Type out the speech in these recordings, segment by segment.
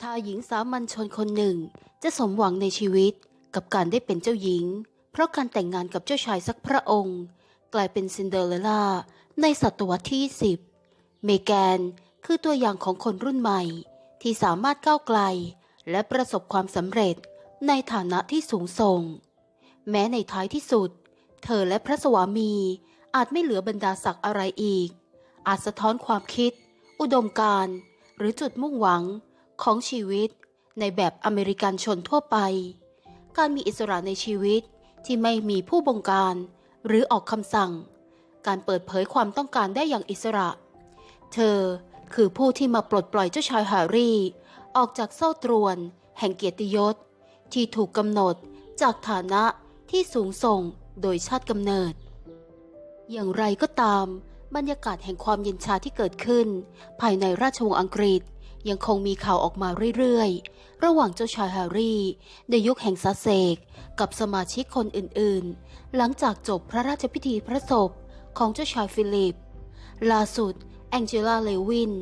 ถ้าหญิงสามัญชนคนหนึ่งจะสมหวังในชีวิตกับการได้เป็นเจ้าหญิง เพราะการแต่งงานกับเจ้าชายสักพระองค์ กลายเป็นซินเดอเรลล่าในศตวรรษที่ 10 เมแกนคือตัวอย่างของคนรุ่นใหม่ ที่สามารถก้าวไกล และประสบความสำเร็จในฐานะที่สูงส่ง แม้ในท้ายที่สุด เธอและพระสวามีอาจไม่เหลือบรรดาศักดิ์อะไรอีก อาจสะท้อนความคิด อุดมการณ์ หรือจุดมุ่งหวัง ของชีวิตในแบบอเมริกันชนทั่วไป การมีอิสระในชีวิตที่ไม่มีผู้บงการหรือออกคำสั่ง การเปิดเผยความต้องการได้อย่างอิสระ เธอคือผู้ที่มาปลดปล่อยเจ้าชายแฮร์รี่ ออกจากโซ่ตรวน แห่งเกียรติยศ ที่ถูกกำหนดจากฐานะที่สูงส่งโดยชาติกำเนิด อย่างไรก็ตามบรรยากาศแห่งความเย็นชาที่เกิดขึ้น ภายในราชวงศ์อังกฤษ ยังคงมีข่าวออกมาเรื่อยๆ ระหว่างเจ้าชายแฮร์รี่ ในยุคแห่งซัสเซก กับสมาชิกคนอื่นๆ หลังจากจบพระราชพิธีพระศพของเจ้าชายฟิลิป ล่าสุด แองเจล่าเลวิน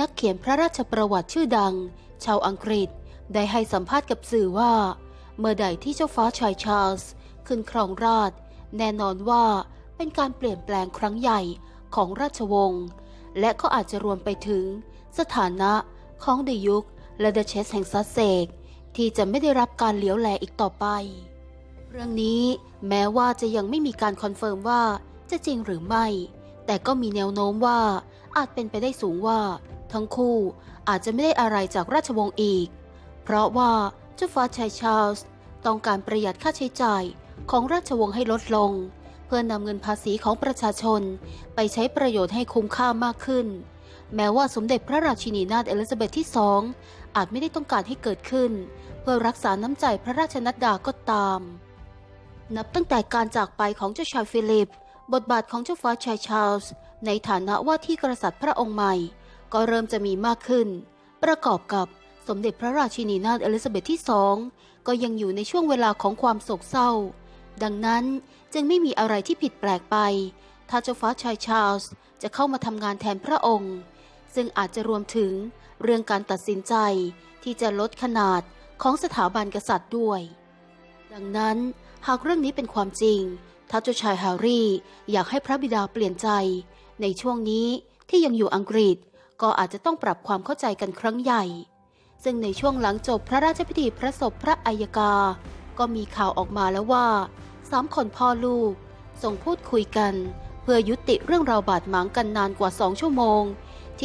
นักเขียนพระราชประวัติชื่อดัง ชาวอังกฤษได้ให้สัมภาษณ์กับสื่อว่า เมื่อใดที่เจ้าฟ้าชายชาร์ลส์ขึ้นครองราช แน่นอนว่าเป็นการเปลี่ยนแปลงครั้งใหญ่ของราชวงศ์และก็อาจจะรวมไปถึงสถานะ ของเดยุคและเดเชสแห่งซัสเซกที่จะไม่ได้รับการเลี้ยวแลอีกต่อไป เรื่องนี้แม้ว่าจะยังไม่มีการคอนเฟิร์มว่าจะจริงหรือไม่ แต่ก็มีแนวโน้มว่าอาจเป็นไปได้สูงว่า ทั้งคู่อาจจะไม่ได้อะไรจากราชวงศ์อีก เพราะว่าเจ้าฟ้าชายชาร์ลส์ต้องการประหยัดค่าใช้จ่ายของราชวงศ์ให้ลดลง เพื่อนำเงินภาษีของประชาชนไปใช้ประโยชน์ให้คุ้มค่ามากขึ้น แม้ว่าสมเด็จพระราชินีนาถเอลิซาเบธที่สองอาจไม่ได้ต้องการให้เกิดขึ้น เพื่อรักษาน้ำใจพระราชนัดดาก็ตาม นับตั้งแต่การจากไปของเจ้าชายฟิลิป บทบาทของเจ้าฟ้าชายชาลส์ในฐานะว่าที่กษัตริย์พระองค์ใหม่ ก็เริ่มจะมีมากขึ้น ประกอบกับสมเด็จพระราชินีนาถเอลิซาเบธที่สองก็ยังอยู่ในช่วงเวลาของความโศกเศร้า ดังนั้นจึงไม่มีอะไรที่ผิดแปลกไป ถ้าเจ้าฟ้าชายชาลส์จะเข้ามาทำงานแทนพระองค์ ซึ่งอาจจะรวมถึงเรื่องการตัดสินใจที่จะลดขนาดของสถาบันกษัตริย์ด้วย ดังนั้นหากเรื่องนี้เป็นความจริงถ้าเจ้าชายแฮร์รี่อยากให้พระบิดาเปลี่ยนใจ ในช่วงนี้ที่ยังอยู่อังกฤษก็อาจจะต้องปรับความเข้าใจกันครั้งใหญ่ ซึ่งในช่วงหลังจบพระราชพิธีพระศพพระอัยกา ก็มีข่าวออกมาแล้วว่าสามคนพ่อลูกส่งพูดคุยกัน เพื่อยุติเรื่องราวบาดหมางกันนานกว่าสองชั่วโมง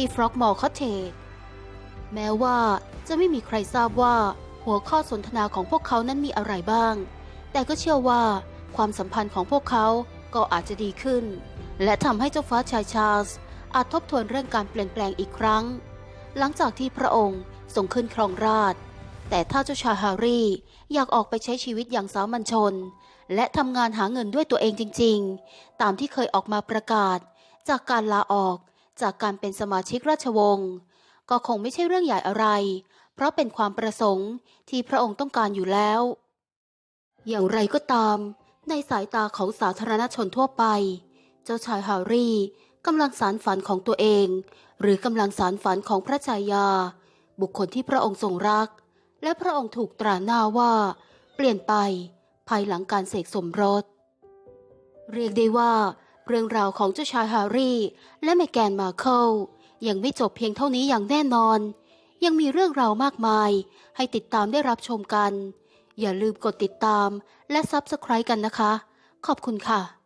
ที่ฟรอกมอลคอเทจแม้ว่าจะไม่มีใครทราบว่าหัวข้อสนทนาของพวกเขานั้นมีอะไรบ้าง แต่ก็เชื่อว่าความสัมพันธ์ของพวกเขาก็อาจจะดีขึ้น และทำให้เจ้าฟ้าชายชาร์ลส์อาจทบทวนเรื่องการเปลี่ยนแปลงอีกครั้ง หลังจากที่พระองค์ทรงขึ้นครองราช แต่ถ้าเจ้าชายแฮร์รี่อยากออกไปใช้ชีวิตอย่างสามัญชน และทำงานหาเงินด้วยตัวเองจริง ๆ ตามที่เคยออกมาประกาศ จากการลาออก จากการเป็นสมาชิกราชวงศ์ก็คงไม่ใช่เรื่องใหญ่อะไร เพราะเป็นความประสงค์ที่พระองค์ต้องการอยู่แล้ว อย่างไรก็ตาม ในสายตาของสาธารณชนทั่วไป เจ้าชายฮร์รี่กำลังสารฝันของตัวเอง หรือกำลังสารฝันของพระชายา บุคคลที่พระองค์ทรงรัก และพระองค์ถูกตราหน้าว่า เปลี่ยนไปภายหลังการเสกสมรส เรียกได้ว่า เรื่องราวของเจ้าชายแฮร์รี่ และแมแกนมาเคิลยังไม่จบเพียงเท่านี้อย่างแน่นอน ยังมีเรื่องราวมากมาย ให้ติดตามได้รับชมกัน อย่าลืมกดติดตามและ Subscribe กันนะคะ ขอบคุณค่ะ